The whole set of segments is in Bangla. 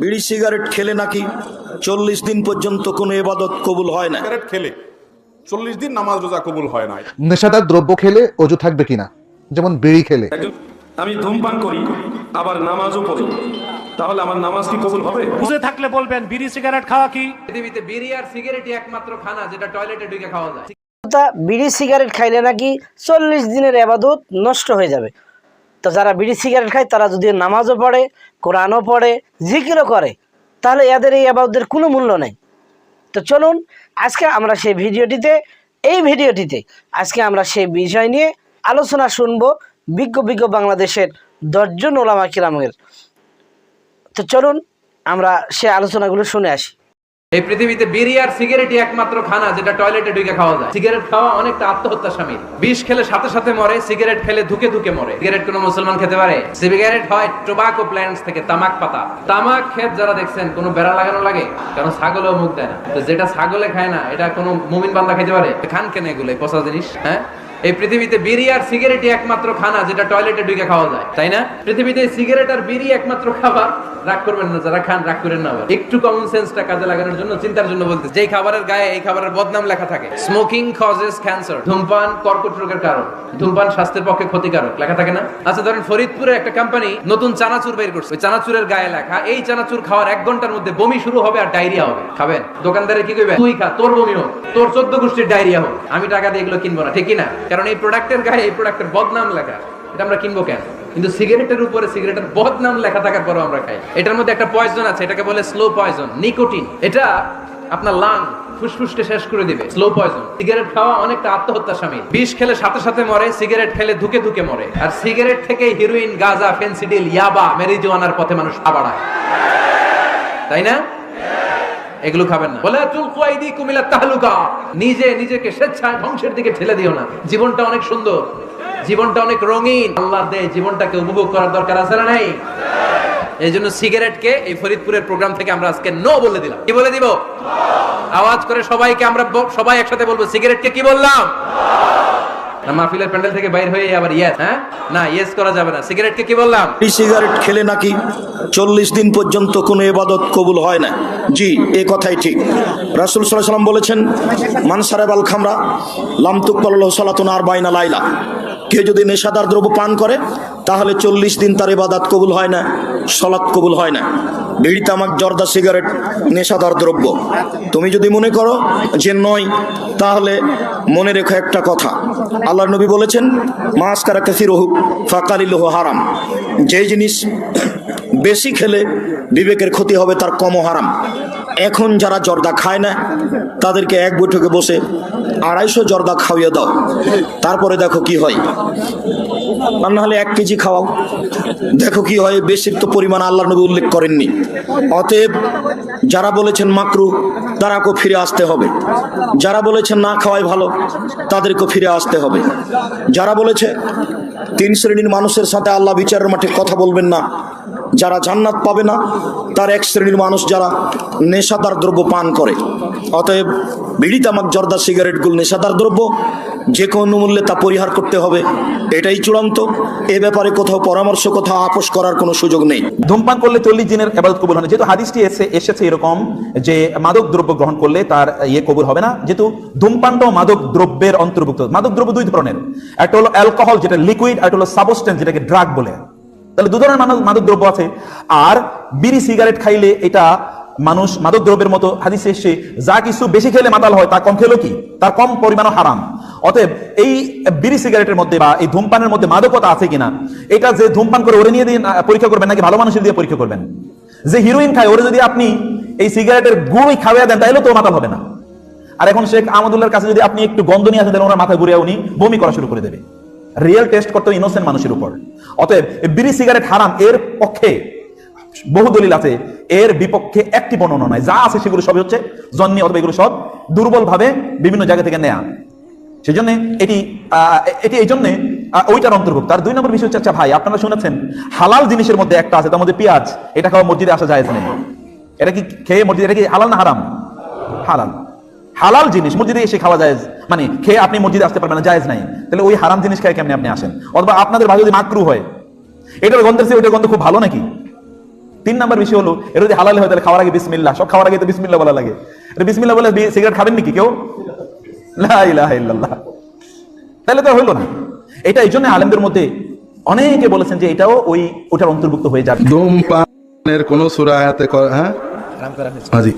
বিড়ি সিগারেট খেলে নাকি চল্লিশ দিন পর্যন্ত কোনো এবাদত কবুল হয় না? সিগারেট খেলে চল্লিশ দিন নামাজ রোজা কবুল হয় না। নেশাদার দ্রব্য খেলে অজু থাকবে কিনা? যেমন বিড়ি খেলে। আমি ধূমপান করি আবার নামাজও পড়ি। তাহলে আমার নামাজ কি কবুল হবে? বুঝে থাকলে বলবেন বিড়ি সিগারেট খাওয়া কি? পৃথিবীতে বিড়ি আর সিগারেটই একমাত্র খানা যেটা টয়লেটে ঢুকে খাওয়া যায়। বিড়ি সিগারেট খাইলে নাকি চল্লিশ দিনের আবাদত নষ্ট হয়ে যাবে। তো যারা বিড়ি সিগারেট খায়, তারা যদি নামাজও পড়ে, কোরআনও পড়ে, জিকিরও করে, তাহলে এদের এই আবাদতের কোনো মূল্য নেই। তো চলুন, আজকে আমরা সেই ভিডিওটিতে, এই ভিডিওটিতে আজকে আমরা সেই বিষয় নিয়ে আলোচনা শুনব বিজ্ঞ বিজ্ঞ বাংলাদেশের দশজন ওলামা কিরামের। তো চলুন, আমরা সে আলোচনাগুলো শুনে আসি। এই পৃথিবীতে বিড়ি আর সিগারেটই একমাত্র খানা যেটা টয়লেটে ঢুকে খাওয়া যায়। সিগারেট খাওয়া অনেকটা আত্মহত্যা স্বামীর বিষ খেলে সাথে সাথে মরে, সিগারেট খেলে ধুকে ধুকে মরে। সিগারেট কোনো মুসলমান খেতে পারে? সিগারেট হয় টোবাকো প্ল্যান্টস থেকে, তামাক পাতা। তামাক ক্ষেত যারা দেখছেন, কোনো বেড়া লাগানো লাগে? কারণ ছাগলও মুখ দেয় না। তো যেটা ছাগলে খায় না, এটা কোনো মুমিন বান্দা খেতে পারে? খান কেন এগুলো? পচা জিনিস হ্যাঁ? এই পৃথিবীতে বিড়ি আর সিগারেটই একমাত্র খানা যেটা টয়লেটে ঢুকে খাওয়া যায়। তাই না? পৃথিবীতে সিগারেট আর বিড়ি একমাত্র খাবার, রাগ করবেন না, যারা খান, রাগ করেন না আবার। একটু কমন সেন্সটা কাজে লাগানোর জন্য, চিন্তার জন্য বলতে যেই খাবারের গায়ে, এই খাবারের বদনাম লেখা থাকে। স্মোকিং কজেস ক্যান্সার ধূমপান কর্কট রোগের কারণ। ধূমপান স্বাস্থ্যের পক্ষে ক্ষতিকারক, লেখা থাকে না? আচ্ছা ধরেন ফরিদপুরে একটা কোম্পানি নতুন চানাচুর বের করছে। ওই চানাচুরের গায়ে লেখা, এই চানাচুর খাওয়ার এক ঘণ্টার মধ্যে বমি শুরু হবে আর ডায়রিয়া হবে। খাবেন? দোকানদারে কি কইবে? তুই খা, তোর বমি হোক, তোর চোদ্দ গোষ্ঠীর ডায়রিয়া হোক। আমি টাকা দিয়ে এগুলো কিনবো না। ঠিকই না কারণ এই প্রোডাক্টের গায়ে এই প্রোডাক্টের বদনাম লেখা। এটা আমরা কিনবো কেন? কিন্তু সিগারেটের উপরে সিগারেটের বদনাম লেখা থাকার পরও আমরা খাই। এটার মধ্যে একটা পয়জন আছে, এটাকে বলে স্লো পয়জন নিকোটিন এটা আপনার লাং ফুসফুসকে শেষ করে দিবে স্লো পয়জন সিগারেট খাওয়া অনেকটা আত্মহত্যা স্বামী। বিষ খেলে সাথে সাথে মরে, সিগারেট খেলে ধুকে ধুকে মরে। আর সিগারেট থেকে হিরোইন গাঁজা ফেন্সিডিল ইয়াবা মেরিজোয়ানার পথে মানুষ আবাড়ায় তাই না? এগুলো খাবেন না। বলে তুল কুয়াইদি কুমিলা তাহলুকা। নিজে নিজেকে স্বেচ্ছায় ধ্বংসের দিকে ঠেলে দিও না। জীবনটা অনেক সুন্দর। জীবনটা অনেক রঙিন। আল্লাহ দে জীবনটাকে উপভোগ করার দরকার আছে না নাই? এই জন্য সিগারেটকে এই ফরিদপুরের প্রোগ্রাম থেকে আমরা আজকে নো বলে দিলাম। কি বলে দিব? আওয়াজ করে সবাইকে আমরা সবাই একসাথে বলব, সিগারেটকে কি বললাম? না, মাহফিলের প্যান্ডেল থেকে বাইর হয়ে আবার ইয়েস হ্যাঁ? না ইয়েস করা যাবে না। সিগারেটকে কি বললাম? সিগারেট খেলে নাকি চল্লিশ দিন পর্যন্ত কোনো এবাদত কবুল হয় না। জি, এ কথাই ঠিক। রাসুল সাল্লাম বলেছেন মানসারেব আল খামরা লামতুক পাল্লাহ সালাতুন আর বাইনা লাইলা। কেউ যদি নেশাদার দ্রব্য পান করে, তাহলে চল্লিশ দিন তার এবাদাত কবুল হয় না সলাৎ কবুল হয় না। বিড়ি, তামাক, জর্দা, সিগারেট নেশাদার দ্রব্য। তুমি যদি মনে করো যে নয়, তাহলে মনে রেখো একটা কথা। আল্লাহ নবী বলেছেন মাস কারা কাসির হোক ফাকালিলহ হারাম। যে জিনিস বেশি খেলে বিবেকের ক্ষতি হবে, তার কমও হারাম। এখন যারা জর্দা খায় না, তাদেরকে এক বৈঠকে বসে আড়াইশো জর্দা খাওয়িয়ে দাও। তারপরে দেখো কি হয়। আর নাহলে এক কেজি খাওয়াও। দেখো কি হয়, বেশির তো পরিমাণ আল্লাহ নবী উল্লেখ করেননি। অতএব যারা বলেছেন মাকরু, তারাকেও ফিরে আসতে হবে। যারা বলেছেন না খাওয়াই ভালো, তাদেরকেও ফিরে আসতে হবে। যারা বলেছে তিন শ্রেণির মানুষের সাথে আল্লাহ বিচারের মাঠে কথা বলবেন না, যারা জান্নাত পাবে না, তার এক শ্রেণির মানুষ যারা নেশাদার দ্রব্য পান করে। অতএব বিড়ি তামাক জর্দা, সিগারেটগুলো নেশাদার দ্রব্য যে কোনো মূল্যে তা পরিহার করতে হবে। এটাই চূড়ান্ত। এ ব্যাপারে কোথাও পরামর্শ, কোথাও আপোষ করার কোনো সুযোগ নেই। ধূমপান করলে চল্লিশ দিনের এবাদত কবুল হয় না। যেহেতু হাদিসটি এসে এসেছে এরকম যে মাদক দ্রব্য গ্রহণ করলে তার ইয়ে কবুল হবে না। যেহেতু ধূমপানটাও মাদক দ্রব্যের অন্তর্ভুক্ত। মাদক দ্রব্য দুই ধরনের। একটা হলো অ্যালকোহল, যেটা লিকুইড একটা হলো সাবস্টেন্স যেটাকে ড্রাগ বলে। তাহলে দু ধরনের মাদক দ্রব্য আছে। আর বিড়ি সিগারেট খাইলে এটা মানুষ মাদক দ্রব্যের মতো হাদিসে এসে যা কিছু বেশি খেলে মাতাল হয়, তা কম খেলেও কি? তার কম পরিমাণও হারাম। অতএব এই বিড়ি সিগারেটের মধ্যে বা এই ধূমপানের মধ্যে মাদকতা আছে কিনা, এটা যে ধূমপান করে ওরে নিয়ে দিয়ে পরীক্ষা করবেন নাকি ভালো মানুষের দিয়ে পরীক্ষা করবেন? যে হিরোইন খায়, ওরে যদি আপনি এই সিগারেটের গুঁড়ি খাওয়া দেন তাহলে তো মাতাল হবে না। আর এখন শেখ আহমদুল্লাহর কাছে যদি আপনি একটু গন্ধ নিয়ে আসেন তাহলে ওনার মাথা ঘুরে উনি বমি করা শুরু করে দেবে। রিয়েল টেস্ট করতে ইনোসেন্ট মানুষের উপর। অতএব বিড়ি সিগারেট হারাম, এর পক্ষে বহু দলিল আছে। এর বিপক্ষে একটি বর্ণনা নাই। যা আছে সেগুলো সবই হচ্ছে জন্নি অথবা এগুলো সব দুর্বল ভাবে বিভিন্ন জায়গা থেকে নেয়া। সেই জন্য এটি এটি এই জন্য ওইটার অন্তর্ভুক্ত। আর দুই নম্বর বিষয় হচ্ছে আচ্ছা ভাই, আপনারা শুনেছেন, হালাল জিনিসের মধ্যে একটা আছে, তার মধ্যে পেঁয়াজ। এটা খাওয়া মসজিদে আসা যায় নেই এটা কি খেয়ে মসজিদে, এটা কি হালাল না হারাম? হালাল। হালাল জিনিস, মসজিদে এসে খাওয়া যায়। মানে খেয়ে আপনি মসজিদে আসতে পারবেন না, জায়েজ নাই। তাহলে ওই হারাম জিনিস খেয়ে কেমনি আপনি আসেন? অথবা আপনাদের ভাই যদি মাকরু হয়, এটার গন্ধের চেয়ে ওইটার গন্ধ খুব ভালো নাকি? তিন নাম্বার বিষয় হলো এর যদি হালালে হয় তাহলে খাওয়ার আগে বিসমিল্লাহ সব খাওয়ার আগে তো বিসমিল্লাহ বলা লাগে। এটা বিসমিল্লাহ বলে সিগারেট খাবেন নাকি কেউ? লা ইলাহা ইল্লাল্লাহ। তাহলে তো হইল না। এটা এই জন্য আলেমদের মধ্যে অনেকে বলেছেন যে এটাও ওই ওটার অন্তর্ভুক্ত হয়ে যাবে। ধূমপানের কোন সূরা আয়াতে হ্যাঁ? হাজি।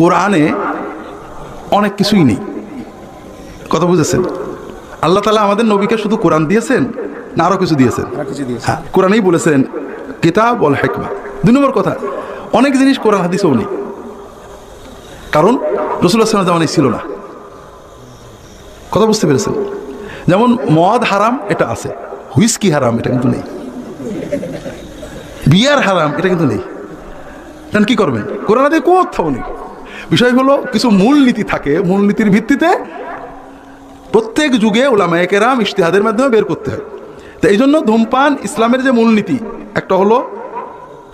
কোরআনে অনেক কিছুই নেই। কথা বুঝেছেন? আল্লাহ তালা আমাদের নবীকে শুধু কোরআন দিয়েছেন না আরও কিছু দিয়েছেন। হ্যাঁ কোরআনেই বলেছেন কিতাব অল হেকমা। দুই নম্বর কথা, অনেক জিনিস কোরআন, হাদিসেও নেই। কারণ রসুল্লাহ সাল্লাম জামানে ছিল না। কথা বুঝতে পেরেছেন? যেমন মদ হারাম, এটা আছে। হুইস্কি হারাম, এটা কিন্তু নেই। বিয়ার হারাম, এটা কিন্তু নেই। তাহলে কী করবেন? কোরআন কোরআনাতে কোথাও নেই। বিষয় হলো, কিছু মূলনীতি থাকে। মূলনীতির ভিত্তিতে প্রত্যেক যুগে ওলামায়ে কেরাম ইশতেহাদের মাধ্যমে বের করতে হয়। তো এই জন্য ধূমপান ইসলামের যে মূলনীতি, একটা হলো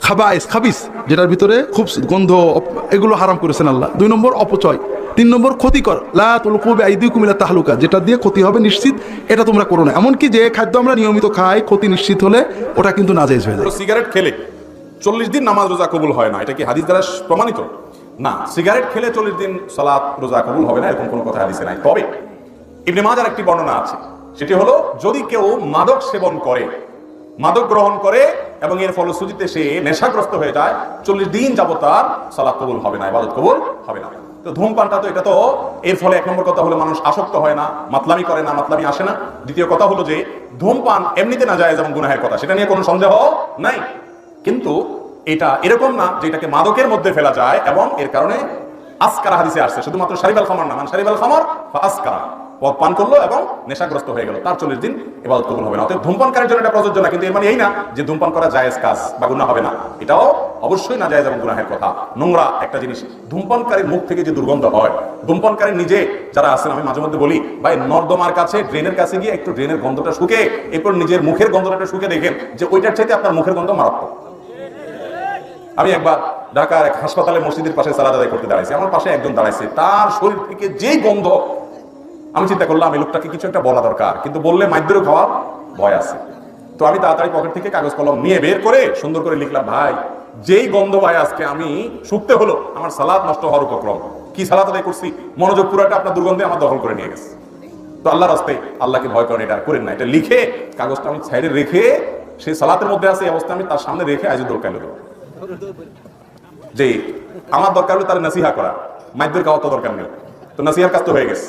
খাবাইস, খাবিস, যেটার ভিতরে খুব গন্ধ, এগুলো হারাম করেছেন আল্লাহ। দুই নম্বর অপচয়, তিন নম্বর ক্ষতিকর, লা তুলকুবে আইদি কুমিলা তাহলুকা, যেটা দিয়ে ক্ষতি হবে নিশ্চিত, এটা তোমরা করো না। এমনকি যে খাদ্য আমরা নিয়মিত খাই, ক্ষতি নিশ্চিত হলে ওটা কিন্তু নাজাইজ হয়ে যায়। সিগারেট খেলে চল্লিশ দিন নামাজ রোজা কবুল হয় না, এটা কি হাদিস দ্বারা প্রমাণিত? না, সিগারেট খেলে চল্লিশ দিন সালাত রোজা কবুল হবে না, এরকম কোনো কথা হাদিসে নাই। তবে ইবনে মাজার একটি বর্ণনা আছে। সেটি হলো, যদি কেউ মাদক সেবন করে, মাদক গ্রহণ করে এবং এর ফলশ্রুতিতে সে নেশাগ্রস্ত হয়ে যায়, চল্লিশ দিন যাবত তার সালাত কবুল হবে না, ইবাদত কবুল হবে না। তো ধূমপানটা তো এটা তো, এর ফলে এক নম্বর কথা হলো মানুষ আসক্ত হয় না, মাতলামি করে না, মাতলামি আসে না। দ্বিতীয় কথা হলো যে, ধূমপান এমনিতে না যায় যেমন গুনাহের কথা, সেটা নিয়ে কোনো সন্দেহ নাই। কিন্তু এটা এরকম না যে এটাকে মাদকের মধ্যে ফেলা যায় এবং এর কারণে আসকারা হাদিসে আসছে, শুধুমাত্র সারিবাল খামার না মানে সারিবাল খামার বা আসকারা পদ পান করল এবং নেশাগ্রস্ত হয়ে গেল। তার চল্লিশ দিন এবার কবুল হবে না। অতএব ধূমপানকারীর জন্য এটা প্রযোজ্য না, কিন্তু এর মানে এই না যে ধূমপান করা জায়েজ কাজ বা গুণা হবে না। এটাও অবশ্যই না জায়েজ এবং গুনাহের কথা। নোংরা একটা জিনিস, ধূমপানকারীর মুখ থেকে যে দুর্গন্ধ হয়, ধূমপানকারী নিজে যারা আছেন, আমি মাঝে মধ্যে বলি, ভাই, নর্দমার কাছে, ড্রেনের কাছে গিয়ে একটু ড্রেনের গন্ধটা শুকে, এরপর নিজের মুখের গন্ধটা শুকে দেখেন যে ওইটার চাইতে আপনার মুখের গন্ধ মারাত্মক। আমি একবার ঢাকার এক হাসপাতালে মসজিদের পাশে সালাদ আদায় করতে দাঁড়াইছি। আমার পাশে একজন দাঁড়াইছে। তার শরীর থেকে যেই গন্ধ আমি চিন্তা করলাম, এই লোকটাকে কিছু একটা বলা দরকার। কিন্তু বললে মাইদ্যেরও খাওয়া ভয় আছে। তো আমি তাড়াতাড়ি পকেট থেকে কাগজ কলম নিয়ে বের করে সুন্দর করে লিখলাম, ভাই, যেই গন্ধ ভাই আজকে আমি শুকতে হলো, আমার সালাদ নষ্ট হওয়ার উপক্রম। কি সালাদ আদায় করছি? মনোযোগ পুরাটা আপনার দুর্গন্ধে আমার দখল করে নিয়ে গেছে। তো আল্লাহর রাস্তে আল্লাহকে ভয় করেন, এটা করেন না। এটা লিখে কাগজটা আমি সাইডে রেখে সেই সালাতের মধ্যে আছে, এই অবস্থা আমি তার সামনে রেখে আজ দরকার হলো। যে আমার দরকার হলো তার নাসিহা করা। মাইদ্যের খাওয়া তো দরকার নেই। তো নাসিহার কাজ তো হয়ে গেছে।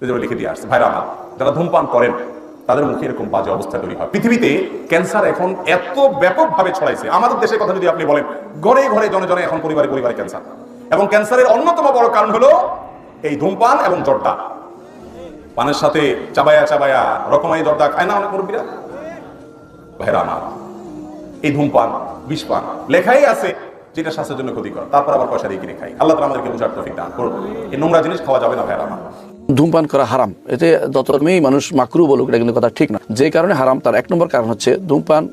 এই লিখে দিয়ে আসছে। ভাইরা, যারা ধূমপান করেন, তাদের মুখে এরকম বাজে অবস্থা তৈরি হয়। পৃথিবীতে ক্যান্সার এখন এত ব্যাপকভাবে ছড়াইছে। আমাদের দেশের কথা যদি আপনি বলেন, ঘরে ঘরে জনে জনে এখন পরিবারে পরিবারে ক্যান্সার। এবং ক্যান্সারের অন্যতম বড় কারণ হলো এই ধূমপান এবং জর্দা। পানের সাথে চাবায়া চাবায়া রকমাই জর্দা খায় না অনেক মুরব্বীরা? ভাইরা আমার, এই ধূমপান, বিষপান লেখাই আছে যেটা স্বাস্থ্যের জন্য ক্ষতিকর। তারপর আবার পয়সা দিয়ে কিনে খাই। আল্লাহ তালা আমাদেরকে বোঝার তফিক দান করুন। এই নোংরা জিনিস খাওয়া যাবে না ভাইরা আমার। ধূমপান করা হারাম। এতে যত মেয়ে মানুষ মাকরু বলুক, এটা কিন্তু কথা ঠিক না। যে কারণে হারাম, তার এক নম্বর কারণ হচ্ছে ধূমপান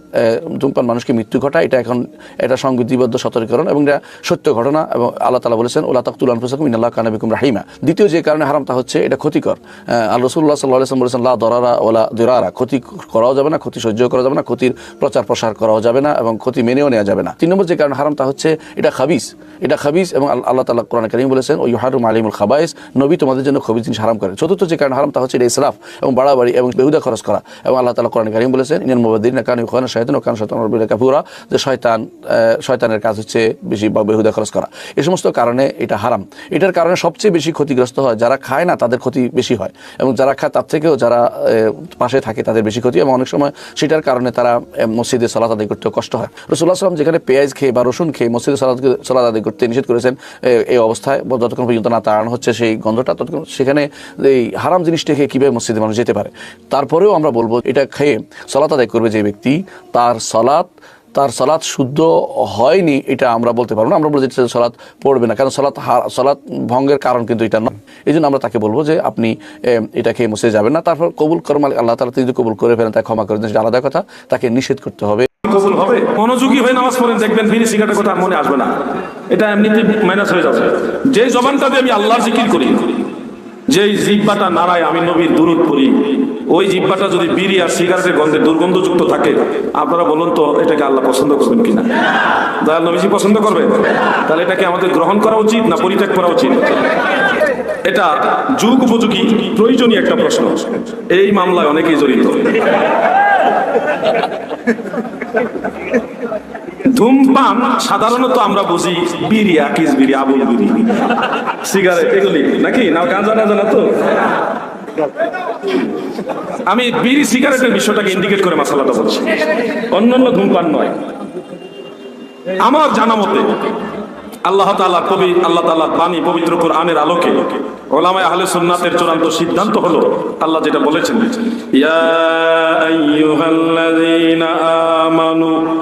ধূমপান মানুষকে মৃত্যু ঘটায়। এটা এখন এটা সংবিধিবদ্ধ সতর্কীকরণ এবং এটা সত্য ঘটনা এবং আল্লাহ তালা বলেছেন, ওলা তাকুল আনফুসাকুম ইনাল্লাহ কানাবিকুম রাহিমা। দ্বিতীয় যে কারণে হারাম, তা হচ্ছে এটা ক্ষতিকর। আল্লাহ রসুল্লাহ সাল্লাহ বলেছেন, লা দরারা ওলা দিরারা। ক্ষতি করাও যাবে না, ক্ষতি সহ্য করা যাবে না, ক্ষতির প্রচার প্রসার করাও যাবে না এবং ক্ষতি মেনেও নেওয়া যাবে না। তিন নম্বর যে কারণে হারাম, তা হচ্ছে এটা খাবিস। এটা খাবিস এবং আল- আল্লাহ তালা কোরআন করিম বলেছেন ওই হারুম আলিমুল খাবাইস। নবী তোমাদের জন্য খবিস জিনিস হারাম করে চতুর্থ যে কারণে হারাম তা হচ্ছে এটা ইসরাফ এবং বাড়াবাড়ি এবং বেহুদা খরচ করা। এবং আল্লাহ তালা কোরআন করিম বলেছেন ইনান মুবাদ্দিন কান ইউখান শয়তান কান শয়তান কাপুরা যে শয়তান শয়তানের কাজ হচ্ছে বেশি বা বেহুদা খরচ করা। এই সমস্ত কারণে এটা হারাম। এটার কারণে সবচেয়ে বেশি ক্ষতিগ্রস্ত হয় যারা খায় না, তাদের ক্ষতি বেশি হয়। এবং যারা খায় তার থেকেও যারা পাশে থাকে তাদের বেশি ক্ষতি। এবং অনেক সময় সেটার কারণে তারা মসজিদে সালাত আদায় করতে কষ্ট হয়। রসুল্লাহ সাল্লাম যেখানে পেঁয়াজ খেয়ে বা রসুন খেয়ে মসজিদে সালাত সালাত আদায় করতে নিষেধ করেছেন এই অবস্থায়, যতক্ষণ পর্যন্ত না তাড়ানো হচ্ছে সেই গন্ধটা, ততক্ষণ সেখানে এই হারাম জিনিসটা খেয়ে কীভাবে মসজিদে মানুষ যেতে পারে। তারপরেও আমরা বলব, এটা খেয়ে সালাত আদায় করবে যে ব্যক্তি, তার সালাত তার সালাত শুদ্ধ হয়নি, এটা আমরা বলতে পারব না। আমরা বলব যে সে সালাত পড়বে না, কারণ সালাত হা- সালাত ভঙ্গের কারণ কিন্তু এটা নয়। এই জন্য আমরা তাকে বলব যে আপনি এটা খেয়ে মুছে যাবেন না। তারপর কবুল কর মালিক আল্লাহ তালা যদি কবুল করে ফেলেন, তাকে ক্ষমা করে দেন আলাদা কথা। তাকে নিষেধ করতে হবে। মনোযোগী হয়ে নামাজ পড়েন, দেখবেন বিড়ি কথা মনে আসবে না। এটা এমনিতে মাইনাস হয়ে যাবে। যে জবানটা দিয়ে আমি আল্লাহর জিকির করি যেই জিব্বাটা নাড়ায় আমি নবীর দূরত পড়ি, ওই জিব্বাটা যদি বিড়ি আর সিগারেটের গন্ধে দুর্গন্ধযুক্ত থাকে, আপনারা বলুন তো এটাকে আল্লাহ পছন্দ করবেন কিনা? দয়াল নবীজি পছন্দ করবে? তাহলে এটাকে আমাদের গ্রহণ করা উচিত না পরিত্যাগ করা উচিত? এটা যুগ উপযোগী, প্রয়োজনীয় একটা প্রশ্ন। এই মামলায় অনেকেই জড়িত। ধূমপান সাধারণত আমরা বুঝি বিড়ি আকিস বিড়ি আবুল বিড়ি। সিগারেট, এগুলি। নাকি? না, গাঁজা না জানা তো? আমি বিড়ি, সিগারেটের বিষয়টাকে ইন্ডিকেট করে মশলাটা বলছি। অন্যান্য ধূমপান নয়। আমার জানা মতে, আল্লাহ তাআলা কবি, আল্লাহ তালা বাণী পবিত্র কোরআনের আলোকে ওলামায়ে আহলে সুন্নাতের চূড়ান্ত সিদ্ধান্ত হলো, আল্লাহ যেটা বলেছেন, ইয়া আইয়ুহাল্লাযীনা আমানু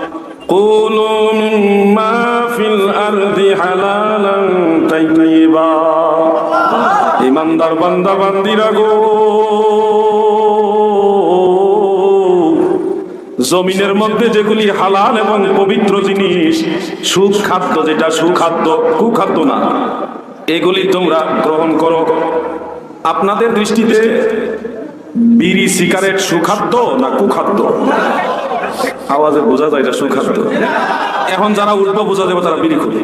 قولوا مما في الأرض حلالا طيبا ইমানদার বান্দা বান্দিরা গো জমিনের মধ্যে যেগুলি হালাল এবং পবিত্র জিনিস সুখাদ্য যেটা সুখাদ্য কুখাদ্য না এগুলি তোমরা গ্রহণ করো আপনাদের দৃষ্টিতে বিড়ি সিগারেট সুখাদ্য না কুখাদ্য আওয়াজে বোঝা যায় এটা সুখাদ্য। এখন যারা উল্টো বোঝা যাবে তারা বিড়ি করে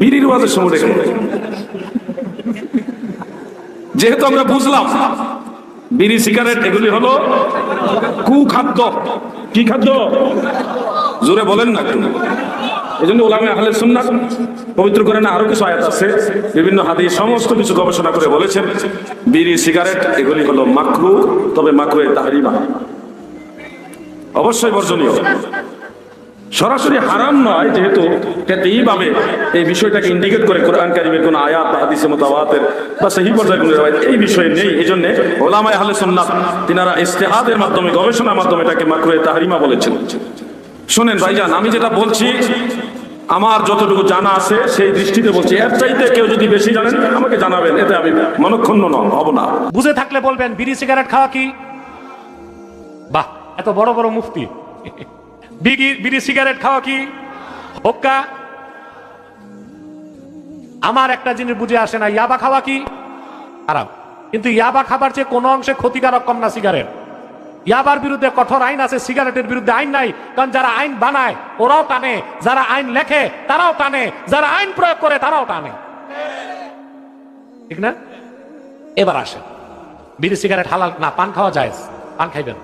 বিড়ির ওয়াজের সময় দেখে যেহেতু আমরা বুঝলাম, বিড়ি, সিগারেট, এগুলি হলো কুখাদ্য। কি খাদ্য? জোরে বলেন না এই জন্য ওলামে আহলে সুন্নাত পবিত্র করেন আরও কিছু আয়াত আছে। বিভিন্ন হাদিস, সমস্ত কিছু গবেষণা করে বলেছেন, বিড়ি, সিগারেট, এগুলি হলো মাকরু, তবে মাকরু তাহারিমা। অবশ্যই বর্জনীয়। সরাসরি হারাম নয়, যেহেতু এইভাবে এই বিষয়টাকে ইন্ডিকেট করে কোরআন কারিমের কোন আয়াত হাদিসে মোতাবাতের বা সেই পর্যায়ে এই বিষয়ে নেই। এই জন্য ওলামায় আহলে সুন্নাত তিনারা ইস্তেহাদের মাধ্যমে, গবেষণার মাধ্যমে এটাকে মাকরুয়ে তাহরিমা বলেছেন। শোনেন ভাইজান, আমি যেটা বলছি, আমার যতটুকু জানা আছে, সেই দৃষ্টিতে বলছি, এর চাইতে কেউ যদি বেশি জানেন, আমাকে জানাবেন, এতে আমি মনক্ষুণ্ণ হব না। বুঝে থাকলে বলবেন, বিড়ি, সিগারেট খাওয়া কি? বাহ! এত বড় বড় মুফতি। বিড়ি বিড়ি সিগারেট খাওয়া কি? হোক্কা? আমার একটা জিনিস বুঝে আসে না, ইয়াবা খাওয়া কি? খারাপ। কিন্তু ইয়াবা খাবার চেয়ে কোনো অংশে ক্ষতিকারক কম না সিগারেট। ইয়াবার বিরুদ্ধে কঠোর আইন আছে, সিগারেটের বিরুদ্ধে আইন নাই, কারণ যারা আইন বানায়, ওরাও টানে। যারা আইন লেখে, তারাও টানে। যারা আইন প্রয়োগ করে, তারাও টানে। ঠিক না? এবার আসেন। বিড়ি, সিগারেট, হালাল না, পান খাওয়া যায় পান খাইবেন।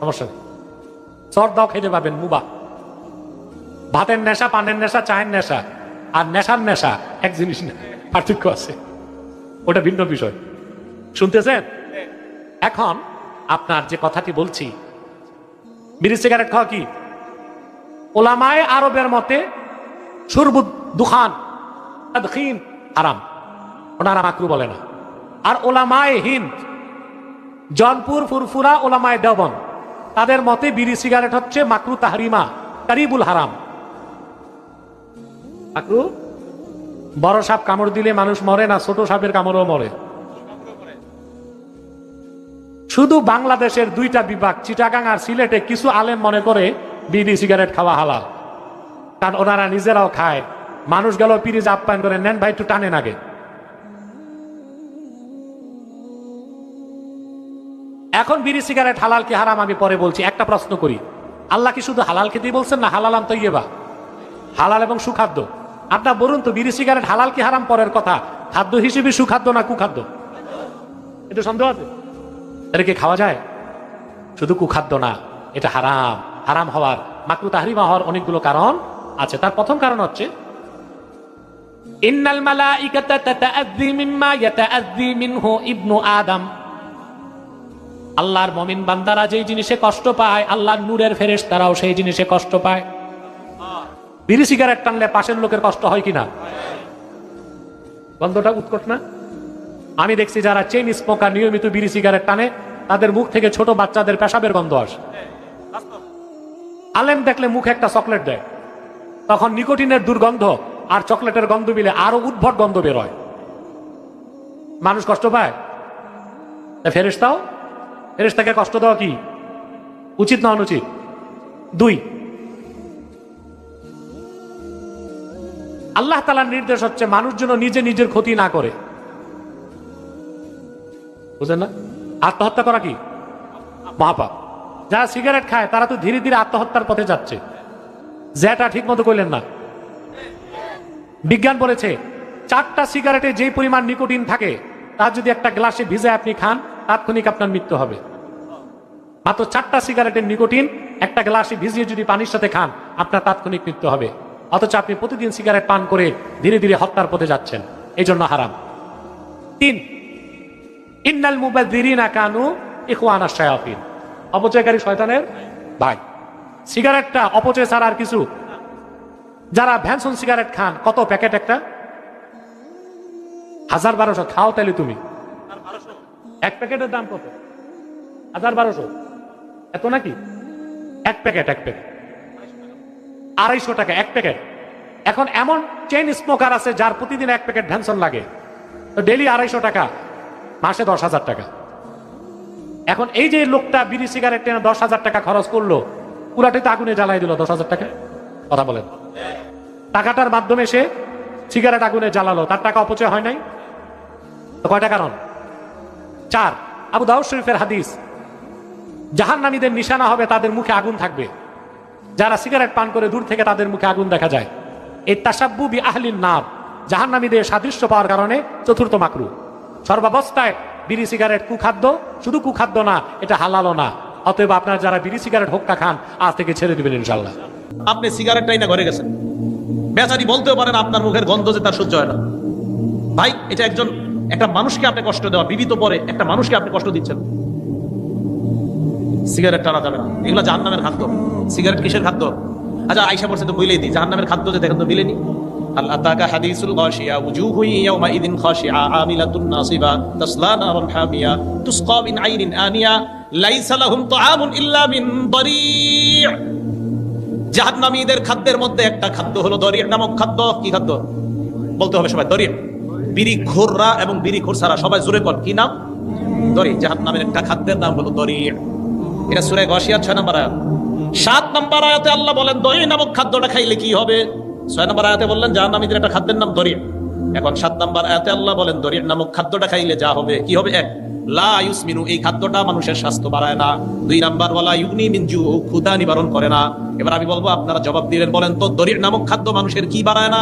সমস্যা নেই চর দাও খাইতে পারবেন, মুবা। ভাতের নেশা, পানের নেশা, চায়ের নেশা, আর নেশার নেশা, এক জিনিস না, পার্থক্য আছে। ওটা ভিন্ন বিষয়। শুনতেছেন? এখন আপনার যে কথাটি বলছি, বিড়ি সিগারেট খাওয়া কি? ওলামায় আরবের মতে সুরবুদ দুখান আরাম ওনারা মাকরু বলে না। আর ওলামায় হিন্দ, জনপুর ফুরফুরা ওলামায় দেবন তাদের মতে বিড়ি সিগারেট হচ্ছে মাকরু তাহরিমা কারিবুল হারাম। মাকরু? বড় সাপ কামড় দিলে মানুষ মরে না ছোট সাপের কামড়ও মরে। শুধু বাংলাদেশের দুইটা বিভাগ চিটাগাং আর সিলেটে কিছু আলেম মনে করে বিড়ি সিগারেট খাওয়া হালাল। কারণ ওনারা নিজেরাও খায়। মানুষ গেল পিরিজ আপ্যায়ন করে নেন ভাই একটু টানেন আগে। এখন বিড়ি সিগারেট হালাল কি হারাম আমি পরে বলছি, একটা প্রশ্ন করি। আল্লাহ কি শুধু হালাল খেতেই বলছেন না হালাল আম তৈবা হালাল এবং সুখাদ্য। আপনার বলুন তো, বিড়ি সিগারেট হালাল কি হারাম পরের কথা? খাদ্য হিসেবে সুখাদ্য না কুখাদ্য? এটা সন্দেহ আছে? এটা কি খাওয়া যায়? শুধু কুখাদ্য না, এটা হারাম। হারাম হওয়ার, মাকরু তাহরিমা হওয়ার অনেকগুলো কারণ আছে। তার প্রথম কারণ হচ্ছে, ইন্নাল মালাইকাতা তাতাআযযি মিম্মা ইয়াতাআযযি মিনহু ইবনু আদম। আল্লাহর মমিন বান্দারা যেই জিনিসে কষ্ট পায়, আল্লাহর নূরের ফেরেশ তারাও সেই জিনিসে কষ্ট পায়। বিড়ি সিগারেট টানলে পাশের লোকের কষ্ট হয় কিনা? গন্ধটা উৎকট না? আমি দেখছি যারা চেইন স্মোকার নিয়মিত বিড়ি সিগারেট টানে, তাদের মুখ থেকে ছোট বাচ্চাদের পেশাবের গন্ধ আসে। আলেম দেখলে মুখে একটা চকলেট দেয়। তখন নিকোটিনের দুর্গন্ধ আর চকলেটের গন্ধ মিলে আরও উদ্ভট গন্ধ বেরোয়। মানুষ কষ্ট পায়? ফেরেস্তাও ফেরেস্তাকে কষ্ট দেওয়া কি? উচিত না অনুচিত? দুই। আল্লাহ তালার নির্দেশ হচ্ছে মানুষ যেন নিজে নিজের ক্ষতি না করে। বুঝলেন না? আত্মহত্যা করা কি? মহাপাপ। যারা সিগারেট খায়, তারা তো ধীরে ধীরে আত্মহত্যার পথে যাচ্ছে। জ্যাটা ঠিক মতো করলেন না। বিজ্ঞান বলেছে, চারটা সিগারেটে যে পরিমাণ নিকোটিন থাকে, তার যদি একটা গ্লাসে ভিজে আপনি খান, তাৎক্ষণিক আপনার মৃত্যু হবে। মাত্র চারটা সিগারেটের নিকোটিন, একটা গ্লাসে ভিজিয়ে যদি পানির সাথে খান, আপনার তাৎক্ষণিক মৃত্যু হবে। অথচ আপনি প্রতিদিন সিগারেট পান করে ধীরে ধীরে হত্যার পথে যাচ্ছেন। এই জন্য হারাম। তিন, ইন্নাল মুবাদ্দিরিনা কানু ইখওয়ানা শায়াতিন। অপচয়কারী শয়তানের ভাই। সিগারেটটা অপচয় ছাড়া আর কিছু। যারা ভ্যানসন সিগারেট খান, কত প্যাকেট একটা? হাজার বারোশো, খাও তাহলে তুমি। এক প্যাকেটের দাম কত? হাজার বারোশো। এত নাকি? এক প্যাকেট এক প্যাকেট। আড়াইশো টাকা, এক প্যাকেট। এখন এমন চেইন স্মোকার আছে যার প্রতিদিন এক প্যাকেট ভ্যানসন লাগে। তো ডেলি আড়াইশো টাকা, মাসে দশ হাজার টাকা। এখন এই যে লোকটা বিড়ি সিগারেট টেনে দশ হাজার টাকা খরচ করল, পুরাটাই তো আগুনে জ্বালাই দিল, দশ হাজার টাকা? কথা বলেন। টাকাটার মাধ্যমে সে সিগারেট আগুনে জ্বালালো, তার টাকা অপচয় হয় নাই? তো কয়টা কারণ? চার, আবু দাউদ শরীফের হাদিস জাহান্নামীদের নিশানা হবে, তাদের মুখে আগুন থাকবে। যারা সিগারেট পান করে দূর থেকে তাদের মুখে আগুন দেখা যায়। এই তাসাব্বু বি আহলিন নাম জাহান্নামীদের সাদৃশ্য পাওয়ার কারণে চতুর্থ মাকরু। সর্বাবস্থায় বিড়ি সিগারেট কুখাদ্য, শুধু কুখাদ্য না, এটা হালালো না। অতএব আপনার যারা বিড়ি সিগারেট হোক্কা খান, আজ থেকে ছেড়ে দিবেন ইনশাল্লাহ আপনি সিগারেটটাই না ঘরে গেছেন। বেচারি বলতেও পারেন আপনার মুখের গন্ধ যে তার সহ্য হয় না। ভাই, এটা একজন, একটা মানুষকে আপনি কষ্ট দেওয়া, বিবিত পরে একটা মানুষকে আপনি কষ্ট দিচ্ছেন। সিগারেট টানা যাবে না। এগুলো জাহান খাদ্য। সিগারেট কিসের খাদ্য? আচ্ছা আইসা পড়ছে তো বইলেই দিই। জাহান খাদ্য যে দেখেন তো মিলেনি। ইদিন খাশিআ আমিলাতুন নাসিবা তাসলা নারান জাহান্নামীদের খাদ্যের মধ্যে একটা খাদ্য হলো দরিয়া নামক খাদ্য। কি খাদ্য? বলতে হবে সবাই দরিয়া বিড়ি ঘোররা এবং বিড়ি ঘোরসারা সবাই জোরে কর কি নাম? দরি। জাহান্নামের একটা খাদ্যের নাম হলো দরিয়া এটা সুরে গসিয়া ছয় নম্বর আয়াত। সাত নম্বর আয়াতে আল্লাহ বলেন দরি নামক খাদ্যটা খাইলে কি হবে? ছয় নম্বর আয়াতে বললেন, জাহান্নামীদের একটা খাদ্যের নাম দরিয়া এখন সাত নম্বর আয়াতে আল্লাহ বলেন দরিয়া নামক খাদ্যটা খাইলে যা হবে, কি হবে? এক দুই এবার আমি বলব, আপনারা জবাব দিলেন, বলেন, তো দরিয়া নামক খাদ্য মানুষের কি বাড়ায় না?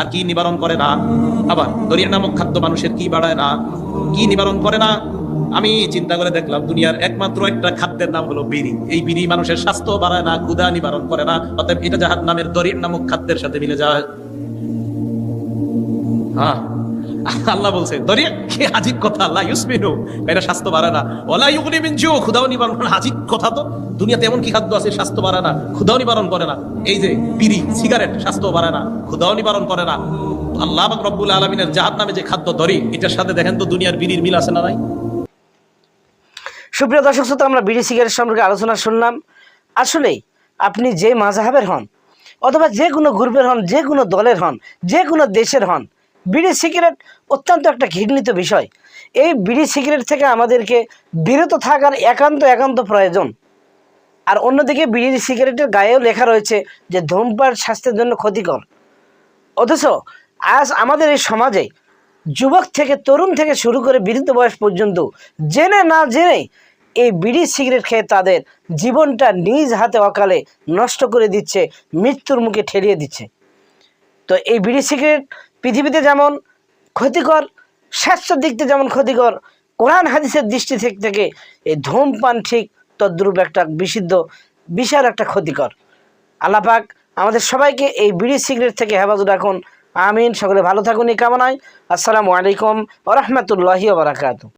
আর কি নিবারণ করে না? আবার নামক খাদ্য মানুষের কি বাড়ায় না? কি নিবারণ করে না? আমি চিন্তা করে দেখলাম দুনিয়ার একমাত্র একটা খাদ্যের নাম হলো বিড়ি। এই বিড়ি মানুষের স্বাস্থ্য বাড়ায় না, ক্ষুধা নিবারণ করে না, অতএব এটা জাহান নামের দরিয়া নামক খাদ্যের সাথে মিলে যায়। হ্যাঁ আল্লাহ বলছে আল্লাহ রব্বুল আলমিনের জাহান নামে যে খাদ্য দরি এটার সাথে দেখেন তো দুনিয়ার বিড়ির মিল আছে না নাই? সুপ্রিয় দর্শক শ্রোতা, আমরা বিড়ি সিগারেট সম্পর্কে আলোচনা শুনলাম। আসলেই আপনি যে মাঝহাবের হন, অথবা যে কোনো গ্রুপের হন, যে কোনো দলের হন, যে কোনো দেশের হন, বিড়ি সিগারেট অত্যন্ত একটা ঘৃণিত বিষয়। এই বিড়ি সিগারেট থেকে আমাদেরকে বিরত থাকার একান্ত একান্ত প্রয়োজন। আর অন্যদিকে বিড়ি সিগারেটের গায়েও লেখা রয়েছে যে ধূমপান স্বাস্থ্যের জন্য ক্ষতিকর। অথচ আজ আমাদের এই সমাজে যুবক থেকে তরুণ থেকে শুরু করে বৃদ্ধ বয়স পর্যন্ত জেনে না জেনে এই বিড়ি সিগারেট খেয়ে তাদের জীবনটা নিজ হাতে অকালে নষ্ট করে দিচ্ছে, মৃত্যুর মুখে ঠেলিয়ে দিচ্ছে। তো এই বিড়ি সিগারেট পৃথিবীতে যেমন ক্ষতিকর, স্বাস্থ্যের দিক থেকে যেমন ক্ষতিকর, কোরআন হাদিসের দৃষ্টি থেকে থেকে এই ধূমপান ঠিক তদ্রূপ একটা বিশুদ্ধ, বিশাল একটা ক্ষতিকর। আল্লাপাক আমাদের সবাইকে এই বিড়ি সিগারেট থেকে হেফাজত রাখুন। আমিন। সকলে ভালো থাকুন, এই কামনায়। আসসালামু আলাইকুম ওরহমতুল্লাহি বারাকাতু